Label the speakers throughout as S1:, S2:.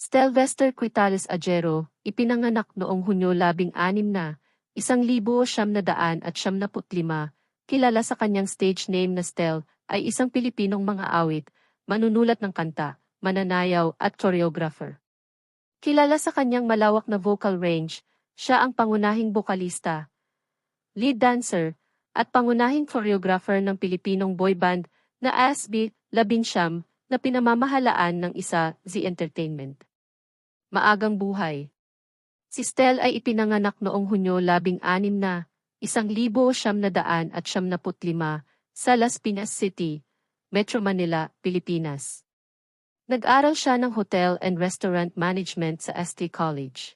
S1: Stelvester Quitales Agero, ipinanganak noong Hunyo 16 na, isang libo siyam na daan at siyam na putlima, kilala sa kanyang stage name na Stel, ay isang Pilipinong mga awit, manunulat ng kanta, mananayaw at choreographer. Kilala sa kanyang malawak na vocal range, siya ang pangunahing bokalista, lead dancer, at pangunahing choreographer ng Pilipinong boy band na ASB Labinsyam na pinamamahalaan ng isa, Z Entertainment. Maagang buhay. Si Stel ay ipinanganak noong Hunyo 16 na, isang libo siyam na daan at siyam na putlima, sa Las Piñas City, Metro Manila, Pilipinas. Nag-aral siya ng Hotel and Restaurant Management sa ST College.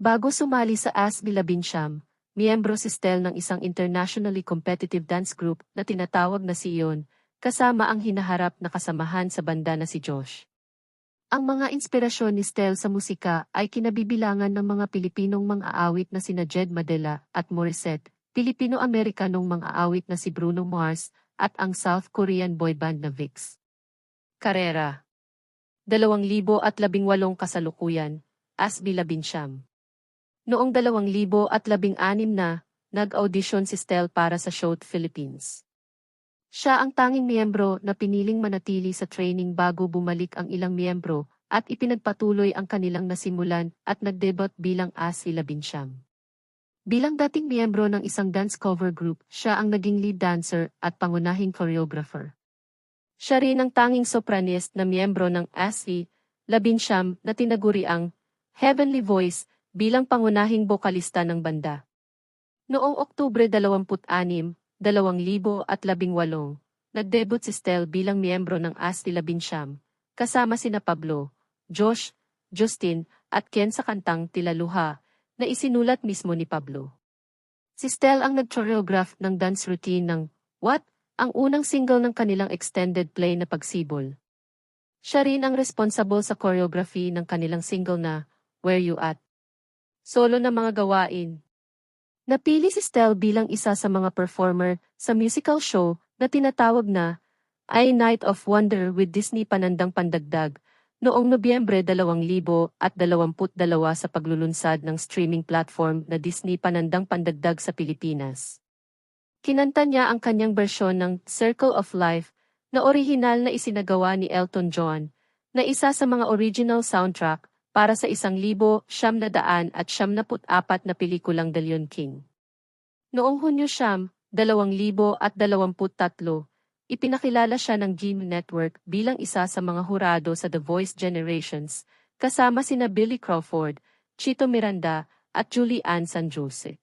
S1: Bago sumali sa ASB Labinsyam, miyembro si Stel ng isang internationally competitive dance group na tinatawag na Sion, kasama ang hinaharap na kasamahan sa banda na si Josh. Ang mga inspirasyon ni Stel sa musika ay kinabibilangan ng mga Pilipinong mga awit na sina Jed Madela at Morissette, Pilipino-Amerikanong mga awit na si Bruno Mars, at ang South Korean boy band na VIX. Karera 2018 kasalukuyan, Asbi Labinsyam. Noong 2016 na, nag-audition si Stel para sa Show Philippines. Siya ang tanging miyembro na piniling manatili sa training bago bumalik ang ilang miyembro at ipinagpatuloy ang kanilang nasimulan at nagdebut bilang Asi Labinsyam. Bilang dating miyembro ng isang dance cover group, siya ang naging lead dancer at pangunahing choreographer. Siya rin ang tanging sopranist na miyembro ng Asi Labinsyam na tinaguri ang Heavenly Voice bilang pangunahing bokalista ng banda. Noong Oktubre 26, 2018, nag-debut si Stel bilang miyembro ng Asti Labinsyam, kasama sina Pablo, Josh, Justin, at Ken sa kantang Tilaluha, na isinulat mismo ni Pablo. Si Stel ang nag-choreograph ng dance routine ng What? Ang unang single ng kanilang extended play na Pagsibol. Siya rin ang responsible sa choreography ng kanilang single na Where You At. Solo na mga gawain, Napili si Stel bilang isa sa mga performer sa musical show na tinatawag na I Night of Wonder with Disney Panandang Pandagdag noong Nobyembre 2022 sa paglulunsad ng streaming platform na Disney Panandang Pandagdag sa Pilipinas. Kinanta niya ang kanyang bersyon ng Circle of Life na orihinal na isinagawa ni Elton John na isa sa mga original soundtrack para sa isang libo, siyam na daan at siyam na apat na pelikulang The Lion King. Noong Hunyo siyam, dalawang libo at dalawamput tatlo, ipinakilala siya ng Game Network bilang isa sa mga hurado sa The Voice Generations, kasama sina Billy Crawford, Chito Miranda, at Julie Ann San Jose.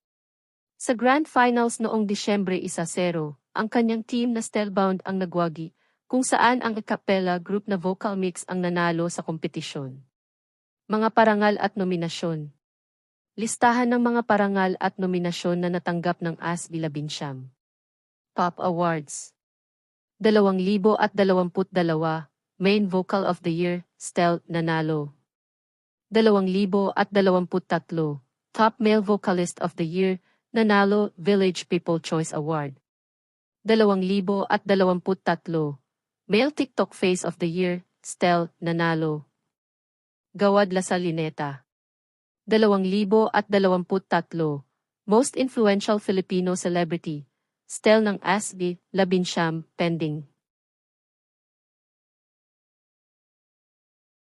S1: Sa Grand Finals noong Disyembre 1-0, ang kanyang team na Stelbound ang nagwagi, kung saan ang a cappella group na vocal mix ang nanalo sa kompetisyon. Mga parangal at nominasyon. Listahan ng mga parangal at nominasyon na natanggap ng ASBI Labinsyam. Pop Awards 2022 Main Vocal of the Year, Stel Nanalo. 2023 Top Male Vocalist of the Year, Nanalo Village People Choice Award. 2023 Male TikTok Face of the Year, Stel Nanalo. Gawad La Salineta. 2023 Most Influential Filipino Celebrity. Stel ng ASB, Labinsyam, pending.